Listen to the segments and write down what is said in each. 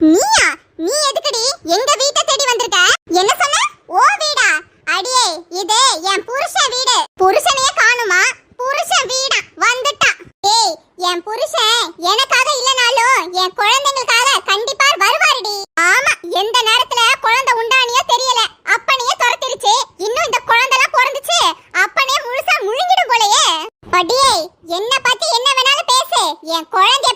நீயா? நீ எதுக்குடி? எங்க வீட்டை தேடி வந்திருக்க? என்ன சொன்ன? ஓ வீடா? அடியே இது என் புருஷ வீடு. புருஷனையே காணுமா? புருஷன் வீடா. வந்துட்டான் டேய் என் புருஷன் எனக்காக இல்லனாலும் என் குழந்தைங்களுக்காக கண்டிப்பா வருவாருடி. ஆமா எந்த நேரத்துல குழந்தை உண்டானியோ தெரியல. அப்பனையே துரத்திருச்சு. இன்னும் இந்த குழந்தைலாம் பிறந்துச்சு. அப்பனே முழுசா முழுங்கிடும் போலயே. அடியே என்ன பத்தி என்ன வேணாலும் பேசு. என் குழந்தைய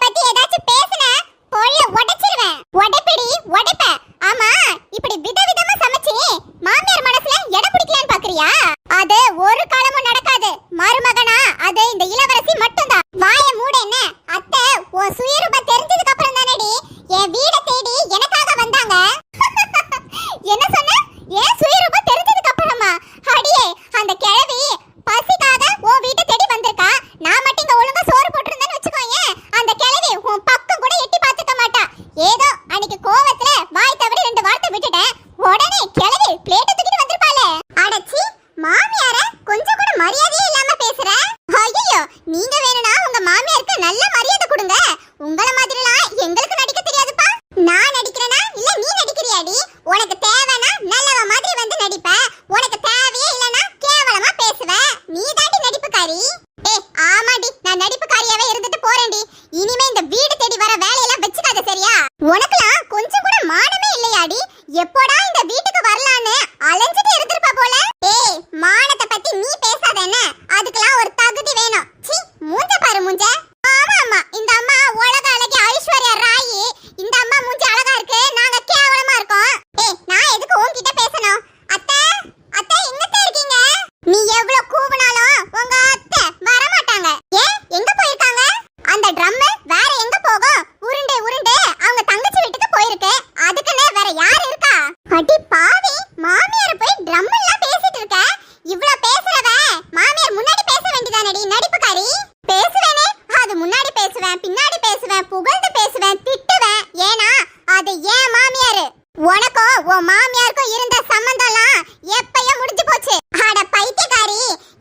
உனக்கும் உன் மாமியாருக்கும் இருந்த சம்பந்தம்லாம் எப்பயும் முடிஞ்சு போச்சு. அட பைத்தியக்காரி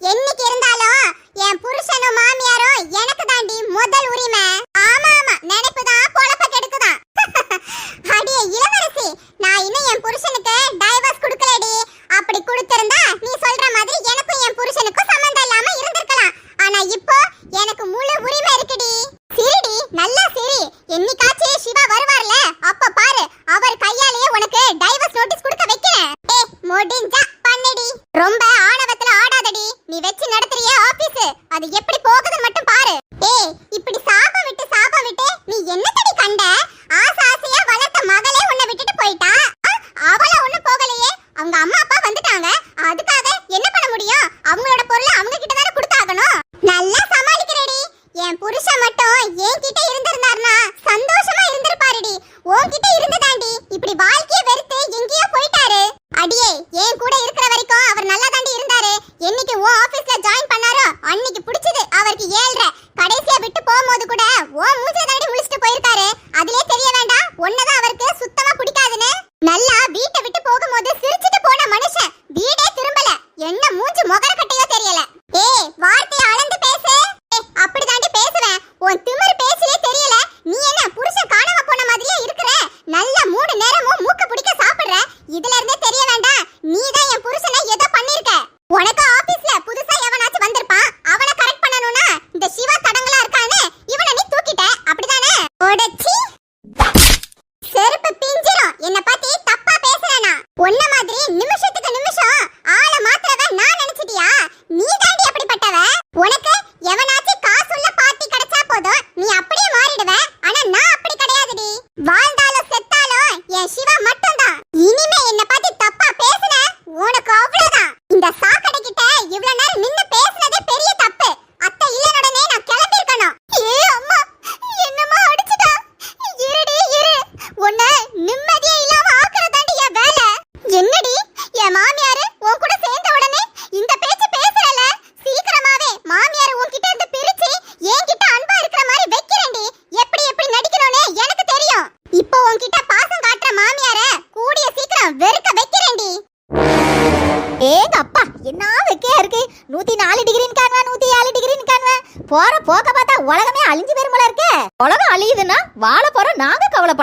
என்னைக்கு இருந்தாலும் என் புருஷனும் மாமியாரும் எனக்கு தாண்டி முதல் உரிமை. ஆமா ஆமா நினைப்பு தான் பொழப்ப கெடுக்குதான். அடிய இளவரசி நான் இன்னும் என் புருஷனுக்கு டைவர்ஸ் கொடுக்கலடி. அப்படி கொடுத்திருந்தா நீ சொல்ற மாதிரி எனக்கும் என் புருஷனுக்கும் சம்பந்தம் இல்லாம இருந்திருக்கலாம். ஆனா இப்போ எனக்கு முழு உரிமை இருக்குடி. சிரிடி நல்லா சிரி. என்னைக்கா என் புருஷன் மட்டும் என்கிட்ட இருந்த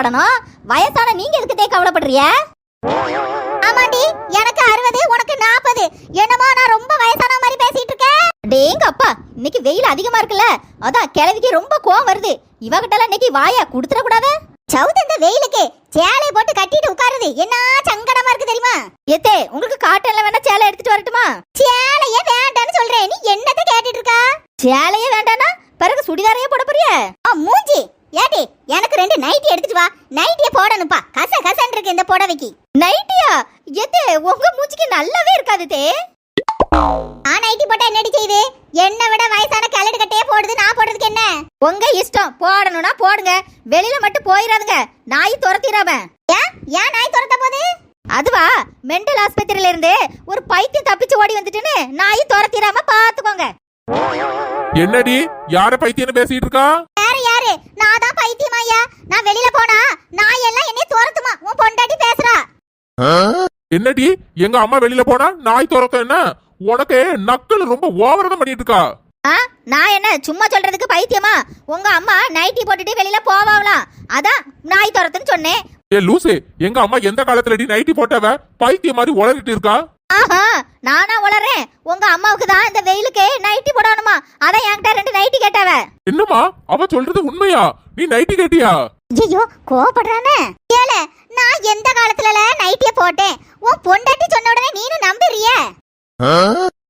கவலைப்படணும். வயசான நீங்க எதுக்குதே கவலைப்படுறிய ஆமாண்டி எனக்கு அறுபது உனக்கு நாற்பது என்னமோ நான் ரொம்ப வயசான மாதிரி பேசிட்டு இருக்கேன் டேங்க அப்பா இன்னைக்கு வெயில் அதிகமா இருக்குல்ல. அதான் கிழவிக்கு ரொம்ப கோவம் வருது. இவகிட்ட இன்னைக்கு வாயா குடுத்துட கூடாது சவுத் இந்த வெயிலுக்கு சேலையை போட்டு கட்டிட்டு உட்காருது. என்ன சங்கடமா இருக்கு தெரியுமா? எத்தே உங்களுக்கு காட்டன்ல வேணா சேலை எடுத்துட்டு வரட்டுமா? சேலையே வேண்டாம்னு சொல்றேன். நீ என்னத்த கேட்டுட்டு இருக்கா? சேலையே வேண்டானா பிறகு சுடிதாரையே போட போறிய? மூஞ்சி. ஏடி எனக்கு ரெண்டு நைட்டி எடுத்துட்டு வா. நைட்டிய போடணும்ப்பா. கச கசன் இருக்கு இந்த புடவைக்கு. நைட்டியா எது? உங்க மூஞ்சிக்கு நல்லாவே இருக்காது தே. ஆ நைட்டி போட்டா என்னடி செய்யுது என்னை விட வயசான கிழடு கட்டையே போடுது. நான் போடுறதுக்கு என்ன? உங்க இஷ்டம். போடணும்னா போடுங்க. வெளியில மட்டும் போயிடாதுங்க நாய் துரத்திடாம ஏன்? ஏன் நாய் துரத்த போது அதுவா? மெண்டல் ஆஸ்பத்திரியில இருந்து ஒரு பைத்தியம் தப்பிச்சு ஓடி வந்துட்டுன்னு நாய் துரத்திடாம பாத்துக்கோங்க. என்னடி? யார பைத்தியம் பேசிட்டு இருக்கா? நான் தான் பைத்தியமாயா நான் வெளியில போனா நாய் எல்லாம் என்னை துரத்துமா? உன் பொண்டாட்டி பேசுறா. என்னடி? எங்க அம்மா வெளியில போனா நாய் துரத்த என்ன? உனக்கு நக்கல் ரொம்ப ஓவரதம் பண்ணிட்டு இருக்கா ஆ? நான் என்ன சும்மா சொல்றதுக்கு பைத்தியமா? உங்க அம்மா நைட்டி போட்டுட்டு வெளியில போவாங்களாம் அதான் நாய் துரத்துன்னு சொன்னேன். ஏ லூசு எங்க அம்மா எந்த காலத்துலடி நைட்டி போட்டவ பைத்தியம் மாதிரி உளறிட்டு இருக்கா? ஆஹா நானா வளர்றேன் உங்க அம்மாவுக்கு தான் இந்த வெயிலுக்கு நைட்டி போடணுமா? அதான் என்கிட்ட ரெண்டு நைட்டி கேட்டாவ. என்னம்மா? அவ சொல்றது உண்மையா? நீ நைட்டி கேட்டியா? ஐயோ கோவப்படுறானே. ஏல நான் எந்த காலத்துல நைட்டிய போட்டேன்? உன் பொண்டாட்டி சொன்ன உடனே நீனு நம்புறிய?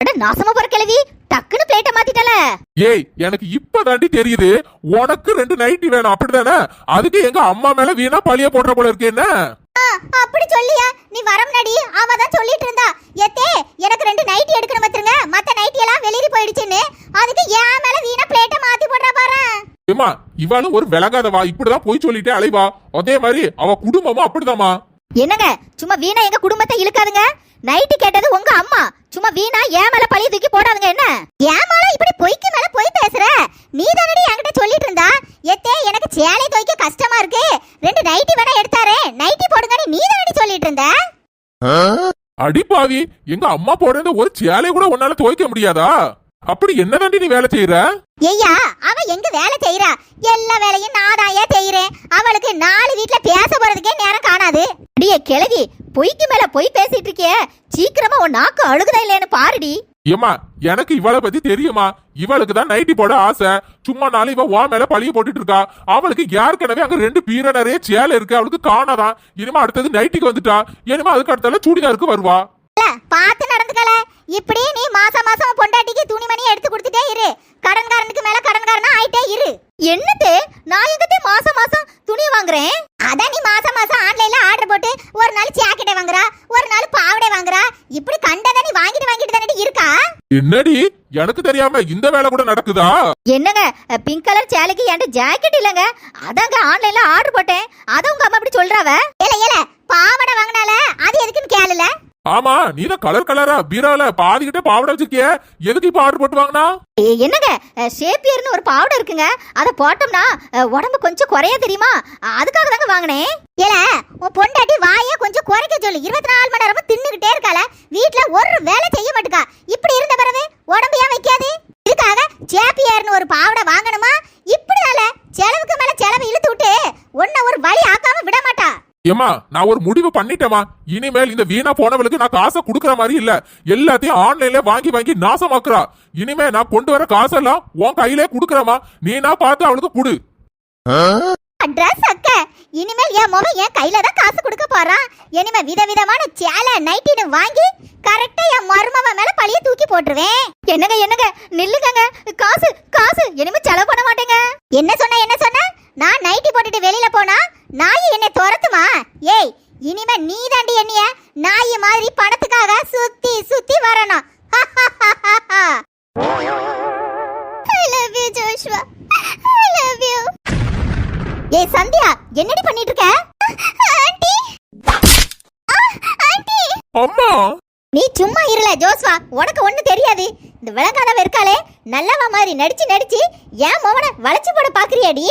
அட நாசமா போற கிழவி. டக்குன்னு பிளேட்டை மாத்திட்டல. ஏய் எனக்கு இப்பதாண்டி தெரியுது. உனக்கு ரெண்டு நைட்டி வேணும். அப்படிதானே? அதுக்கு எங்க அம்மா மேல வீணா பழிய போடுற போல இருக்கு என்ன? அப்படி சொல்லியா? நீ வரம் நடி அவ தான் சொல்லிட்டு இருந்தா எத்தே எனக்கு ரெண்டு நைட்டி எடுக்கணும் பாத்துருங்க மத்த நைட்டி எல்லாம் வெளியே போயிடுச்சுன்னு அதுக்கு ஏன் மேல வீணா பிளேட்டை மாத்தி போடுறா பாரு ஏமா இவாளும் ஒரு விளங்காதவா இப்படிதான் போய் சொல்லிட்டே அலைவா? அதே மாதிரி அவ குடும்பமும் அப்படிதாம்மா. என்னங்க சும்மா வீணா எங்க குடும்பத்தை இழுக்காதுங்க? நைட்டி கேட்டது உங்க அம்மா. சும்மா வீணா ஏன் மேல பழிய தூக்கி போடாதுங்க என்ன? ஏமால இப்படி பொய்க்கு மேல பொய் பேசுற? நீ தானடி என்கிட்ட சொல்லிட்டு இருந்தா? எத்தே எனக்கு சேலை துவைக்க கஷ்டமா இருக்கு. ரெண்டு நைட்டி வேணா எடுத்தாரே. நைட்டி போடுங்கன்னு நீ தானடி சொல்லிட்டு இருந்த? அடிப்பாவி எங்க அம்மா போடுற ஒரு சேலை கூட உன்னால துவைக்க முடியாதா? அப்படி என்னதாண்டி நீ வேலை செய்யற ஐயா அவ எங்க வேலை செய்யறா எல்லா வேலையும் நான் ஏன் செய்யறேன் அவளுக்கு நாலு வீட்ல பேச போறதுக்கே நேரம் காணாது. அடியே கிழவி பொய்க்கு மேல பொய் பேசிட்டு இருக்கியே. சீக்கிரமா உன் நாக்கு அழுகுதா இல்லையான்னு பாருடி. ஏமா எனக்கு இவளை பத்தி தெரியுமா? இவளுக்கு தான் நைட்டி போட ஆசை. சும்மா நாளை இவ வா மேல பழிய போட்டுட்டு இருக்கா. அவளுக்கு ஏற்கனவே அங்க ரெண்டு பீர நிறைய சேலை இருக்கு. அவளுக்கு காணாதான். இனிமே அடுத்தது நைட்டிக்கு வந்துட்டா. இனிமே அதுக்கு அடுத்தால சுடிதாருக்கு வருவா. பார்த்து நடந்துக்கல. இப்படி நீ மாசம் மாசம் பொண்டாட்டிக்கு துணிமணி எடுத்து கொடுத்துட்டே இரு. கடன்காரனுக்கு மேல கடன்காரனா ஆயிட்டே இரு. என்னத்தே நான் எங்கத்தே மாசம் மாசம் துணி வாங்குறேன்? அதான் நீ மாசம் மாசம் ஆன்லைன்ல ஆர்டர் போட்டு ஒரு நாள் ஜாக்கெட்டை வாங்குறா ஒரு நாள் பாவடை வாங்குறா. இப்படி கண்டதை நீ வாங்கிட்டு வாங்கிட்டு தானே இருக்கா? என்னடி? எனக்கு தெரியாம இந்த வேலை கூட நடக்குதா? என்னங்க பிங்க் கலர் சேலைக்கு என்கிட்ட ஜாக்கெட் இல்லைங்க. அதாங்க ஆன்லைன்ல ஆர்டர் போட்டேன். அத உங்க அம்மா இப்படி சொல்றாவ? ஏல ஏல பாவடை வாங்கினால அது எதுக்குன்னு கேளுல. ஆமா நீ தான் கலர் கலரா பீரால பாதிக்கிட்டே பாவடை வச்சிருக்கிய. எதுக்கு இப்ப ஆர்டர் போட்டு வாங்கினா என்னங்க? ஷேப்பியர்னு ஒரு பாவடை இருக்குங்க. அதை போட்டோம்னா உடம்பு கொஞ்சம் குறைய தெரியுமா? அதுக்காக தாங்க வாங்கினேன். ஏல உன் பொண்டாட்டி வாயை கொஞ்சம் குறைக்க சொல்லு. இருபத்தி நாலு மணி நேரமும் தின்னுகிட்டே இருக்கால வீட்டுல ஒரு வேலை செய்ய மாட்டுக்கா. இப்படி இருந்த பிறகு உடம்பு ஏன் வைக்காது? இதுக்காக ஷேப்பியர்னு ஒரு பாவடை வாங்கணும்? ஏமா நான் ஒரு முடிவு பண்ணிட்டேமா இனிமேல் இந்த வீணா போனவளுக்கு நான் காசை கொடுக்குற மாதிரி இல்ல. எல்லாத்தையும் ஆன்லைன்ல வாங்கி வாங்கி நாசமாக்குறா. இனிமே நான் கொண்டு வர காசெல்லாம் உன் கையிலே குடுக்கறமா நீ நான் பார்த்து அவளுக்கு குடு. ட்ரெஸ் அக்க. இனிமேல் என் முகம் என் கையில தான் காசு கொடுக்க போறான் இனிமே விதவிதமான சேலை நைட்டின்னு வாங்கி கரெக்டா என் மருமவ மேல பழிய தூக்கி போட்டுருவேன். என்னங்க என்னங்க? நில்லுங்க காசு காசு இனிமே செலவு பண்ண மாட்டேங்க என்ன சொன்ன என்ன சொன்ன நான் நைட்டி போட்டுட்டு வெளியில போனா நாய் என்னை துரத்துமா ஏய் இனிமே நீ தாண்டி என்னைய நாய் மாதிரி பணத்துக்காக சுத்தி சுத்தி வரணும் I love you, Joshua. I love you. ஏய் சந்தியா என்னடி பண்ணிட்டு இருக்க ஆண்டி ஆண்டி அம்மா! நீ சும்மா இருல ஜோஸ்வா. உனக்கு ஒண்ணு தெரியாது. இந்த விளங்காதவ இருக்காளே. நல்லவ மாதிரி நடிச்சு நடிச்சு ஏன் மோவனை வளைச்சு போட பாக்குறியாடி.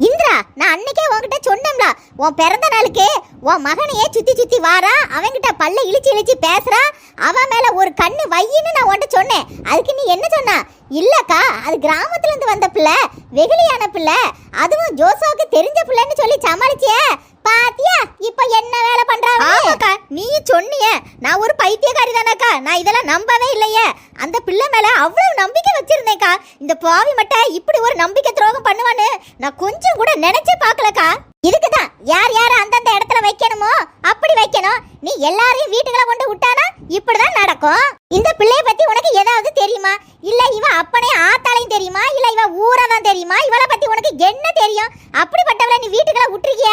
இந்திரா நான் அன்னைக்கே உன்கிட்ட சொன்னேன்ல. உன் பிறந்த நாளுக்கு உன் மகனையே சுத்தி சுத்தி வாரா. அவன்கிட்ட பல்ல இழிச்சு இழிச்சு பேசுறா. அவன் மேல ஒரு கண்ணு வையின்னு நான் உன்கிட்ட சொன்னேன். அதுக்கு நீ என்ன சொன்ன? இல்லக்கா அது கிராமத்துல இருந்து வந்த பிள்ளை வெகுளியான பிள்ளை. அதுவும் ஜோசாவுக்கு தெரிஞ்ச பிள்ளைன்னு சொல்லி சமாளிச்சியே பாத்தியா இப்ப என்ன வேலை பண்றாங்க ஆமாக்கா நீ சொன்னியே நான் ஒரு பைத்தியக்காரி தானேக்கா நான் இதெல்லாம் நம்பவே இல்லையே. அந்த பிள்ளை மேலே அவ்வளோ நம்பிக்கை வச்சுருந்தேன்க்கா இந்த பாவி மட்டும் இப்படி ஒரு நம்பிக்கை துரோகம் பண்ணுவான்னு நான் கொஞ்சம் கூட நினைச்சே பார்க்கலக்கா. இதுக்கு தான் யார் யார் அந்தந்த இடத்துல வைக்கணுமோ அப்படி வைக்கணும். நீ எல்லாரையும் வீட்டுக்குள்ள கொண்டு விட்டானா இப்படிதான் நடக்கும். இந்த பிள்ளைய பத்தி உனக்கு ஏதாவது தெரியுமா? இல்ல இவ அப்பனே ஆத்தாலையும் தெரியுமா? இல்ல இவ ஊரை தான் தெரியுமா? இவளை பத்தி உனக்கு என்ன தெரியும்? அப்படிப்பட்டவளை நீ வீட்டுக்குள்ள விட்டுருக்கிய.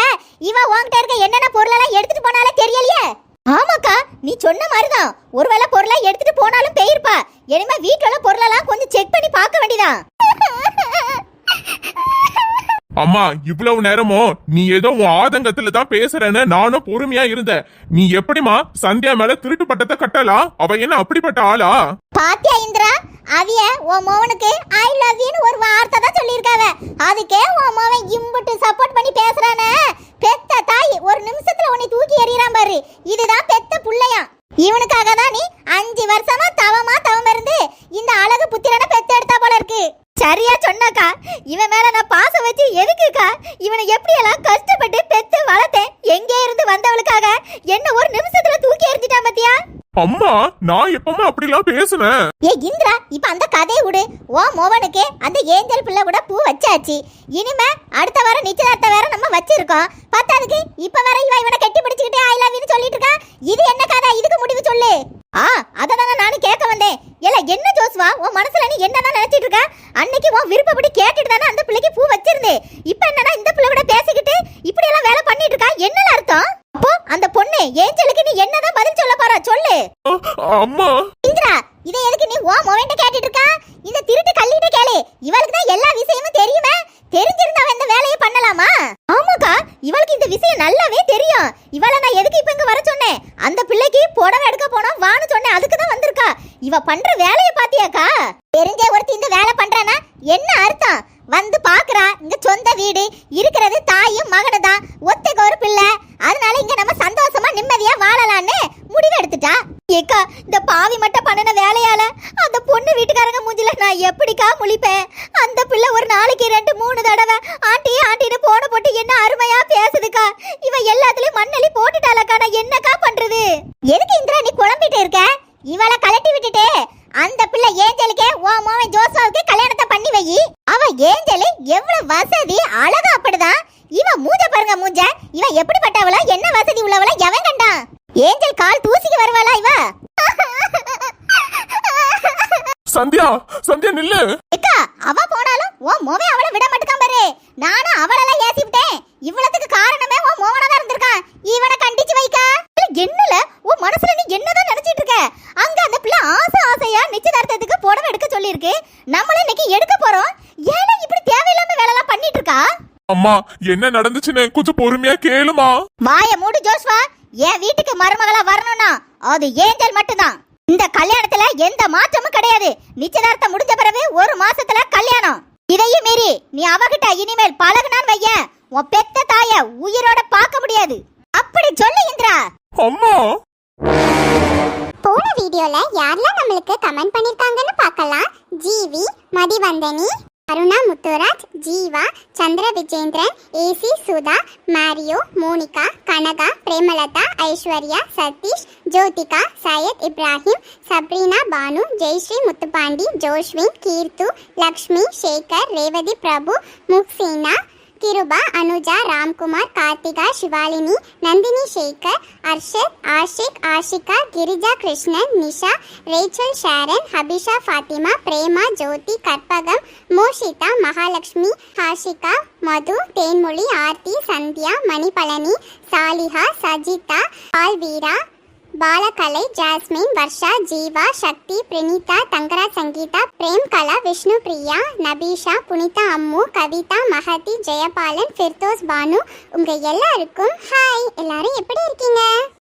இவ உன்கிட்ட இருக்க என்னென்ன பொருளெல்லாம் எடுத்துட்டு போனாலே தெரியலையே. ஆமாக்கா நீ சொன்ன மாதிரிதான். ஒருவேளை பொருளை எடுத்துட்டு போனாலும் போயிருப்பா. இனிமே வீட்டுல உள்ள பொருளெல்லாம் கொஞ்சம் செக் பண்ணி பார்க்க வேண்டியதான் அம்மா இவ்வளவு நேரமோ நீ ஏதோ உன் ஆதங்கத்துல தான் பேசுறேன்னு நானும் பொறுமையா இருந்தேன். நீ எப்படிமா சந்தியா மேல திருட்டு பட்டத்தை கட்டலாம் அவ என்ன அப்படிப்பட்ட ஆளா? பாத்தியா இந்திரா அவிய உன் மோவனுக்கு ஐ லவ் யூன்னு ஒரு வார்த்தை தான் சொல்லியிருக்காவ அதுக்கே உன் மோவன் இம்புட்டு சப்போர்ட் பண்ணி பேசுறானே பெத்த தாய் ஒரு நிமிஷத்துல உன்னை தூக்கி எறியறான் பாரு இதுதான் பெத்த புள்ளையாம் இவனுக்காக தான் நீ அஞ்சு வருஷமா தவமா தவம் இருந்து இந்த அழகு புத்திரனை பெத்த எடுத்தா போல இருக்கு சரியா சொன்னாக்கா இவன் மேல நான் பாசம் வச்சு எதுக்குக்கா இவனை எப்படி எல்லாம் கஷ்டப்பட்டு பெத்து வளர்த்தேன் எங்கே இருந்து வந்தவளுக்காக என்ன ஒரு நிமிஷத்துல தூக்கி எறிஞ்சிட்டான் பாத்தியா அம்மா நான் எப்பமா அப்படிலாம் பேசுனேன் ஏ இந்திரா இப்ப அந்த கதையை விடு. ஓ மோவனுக்கு அந்த ஏஞ்சல் பிள்ளை கூட பூ வச்சாச்சு. இனிமே அடுத்த வாரம் நிச்சயதார்த்த வேற நம்ம வச்சிருக்கோம். பத்தாதுக்கு இப்ப வர இவ இவனை கட்டி பிடிச்சிக்கிட்டே ஐ லவ் யூ சொல்லிட்டு இருக்கா? இது என்ன கதை? இதுக்கு முடிவு சொல்லு. ஆ அததான் நானும் கேட்க வந்தேன். ஏல என்ன ஜோஸ்வா? உன் மனசுல நீ என்னதான் நினைச்சிட்டு இருக்க? அன்னைக்கு உன் விருப்பப்படி கேட்டுட்டு தானே அந்த பிள்ளைக்கு பூ வச்சிருந்தே இப்ப என்னன்னா இந்த பிள்ளை கூட பேசிக்கிட்டு இப்படி எல்லாம் வேலை பண்ணிட்டு இருக்கா? என்ன அர்த்தம்? அப்போ அந்த பொண்ணு ஏஞ்சலுக்கு நீ என்னதான் பதில் சொல்ல போற சொல்லு. அம்மா. இந்திரா இதை எதுக்கு நீ ஓ மொமெண்ட கேட்டுட்டு இருக்கா? இந்த திருட்டு கல்லிட்ட கேளு. இவளுக்கு தான் எல்லா விஷயமும் தெரியுமே. தெரிஞ்சிருந்தா இந்த வேலையை பண்ணலாமா? ஆமாக்கா இவளுக்கு இந்த விஷயம் நல்லாவே தெரியும். இவளை நான் எதுக்கு இப்ப இங்கே வர சொன்னேன்? அந்த பிள்ளைக்கு புடவை எடுக்க போனோம் வான்னு சொன்னேன் அதுக்கு தான் வந்திருக்கா. இவ பண்ற வேலையை பாத்தியாக்கா? தெரிஞ்ச ஒருத்தி இந்த வேலை பண்றானா? என்ன அர்த்தம்? வந்து பாக்குறா இங்க சொந்த வீடு இருக்கிறது தாயும் மகனும் தான். ஒத்தைக்கு ஒரு பிள்ளை. அதனால இங்க நம்ம சந்தோஷமா நிம்மதியா வாழலாம்னு முடிவு எடுத்துட்டா. ஏக்கா இந்த பாவி மட்டும் பண்ணின வேலையால அந்த பொண்ணு வீட்டுக்காரங்க மூஞ்சில நான் எப்படிக்கா முழிப்பேன்? அந்த பிள்ளை ஒரு நாளைக்கு ரெண்டு மூணு தடவை ஆண்டி ஆண்டின்னு போன போட்டு என்ன அருமையா பேசுதுக்கா. இவ எல்லாத்துலயும் மண்ணலி போட்டுட்டாலக்கா நான் என்னக்கா பண்றது? எதுக்கு இந்திரா நீ குழம்பிட்டு இருக்க? இவளை கலட்டி விட்டுட்டு அந்த பிள்ளை ஏஞ்சலுக்கே ஓ மாவன் ஜோசாவுக்கு கல்யாணத்தை பண்ணி வை. அவ ஏஞ்சலு எவ்வளவு வசதி அழகா அப்படிதான். இவ மூஞ்ச பாருங்க மூஞ்ச. இவ எப்படிப்பட்டவளா என்ன வசதி உள்ளவளா எவன் கண்டான்? ஏஞ்சல் கால் தூசிக்கு வருவாளா இவ? சந்தியா சந்தியா நில்லு. அக்கா அவ போனாலும் உன் மோவே அவளை விட மாட்டேக்கான் பாரு. நானும் அவளெல்லாம் ஏசி விட்டேன். இவ்வளவுக்கு காரணமே உன் மோவனா தான் இருந்திருக்கான். இவனை கண்டிச்சு வைக்கா. என்னல? உன் மனசுல நீ என்னதான் நினைச்சிட்டு இருக்க? அங்க அந்த பிள்ளை ஆசை ஆசையா நிச்சயதார்த்தத்துக்கு புடவை எடுக்க சொல்லியிருக்கு. நம்மள இன்னைக்கு எடுக்க போறோம். ஏன்னா இப்படி தேவையில்லாம வேலை எல்லாம் பண்ணிட்டு இருக்கா? அம்மா என்ன நடந்துச்சுன்னு கொஞ்சம் பொறுமையா கேளுமா. வாய மூடு ஜோஸ்வா. என் வீட்டுக்கு மருமகளா வரணும்னா அது ஏஞ்சல் மட்டும்தான். இந்த கல்யாணத்துல எந்த மாற்றமும் கிடையாது. நிச்சயதார்த்தம் முடிஞ்ச பிறகு ஒரு மாசத்துல கல்யாணம். இதையும் மீறி நீ அவகிட்ட இனிமேல் பழகுனான்னு வையேன் உன் பெத்த தாய உயிரோட பார்க்க முடியாது. அப்படி சொல்லு இந்திரா. அம்மா! போன வீடியோல யாரெல்லாம் நம்மளுக்கு கமெண்ட் பண்ணிருக்காங்கன்னு பார்க்கலாம். GV Mathivanthani Aruna Muthuraj Jeeva Chandra Vijendran AC Sudha Mario Monika Kanaga Premalatha Aishwarya Sathish Jyothika Syed Ibrahim Sabrina Banu Jaishree Muthupandi Joshwin Keerthu Lakshmi Sekar Revathi Prabhu Mukseena Kiruba Anuja Ramkumar Karthika Sivalini Nandhini Sekar Arshad Ashiq Ashika Girija Krishnan Nisha Rachel Sharon Habisha Fathima Prema Jothi Karpagam Moshitha Mahalakshmi Hashika Madhu Thenmozhi Aarthi Sandhya Manipalani Saliha Sajitha Alveera Balakalai Jasmine Varsha Jeeva Sakthi Praneetha Thangara Sangeetha Prem Kala Vishnu Priya Nafeesha Punitha Ammu Kavitha Magathi Jayabalan Firdous Banu உங்கள் எல்லாருக்கும் hi. எல்லாரும் எப்படி இருக்கீங்க?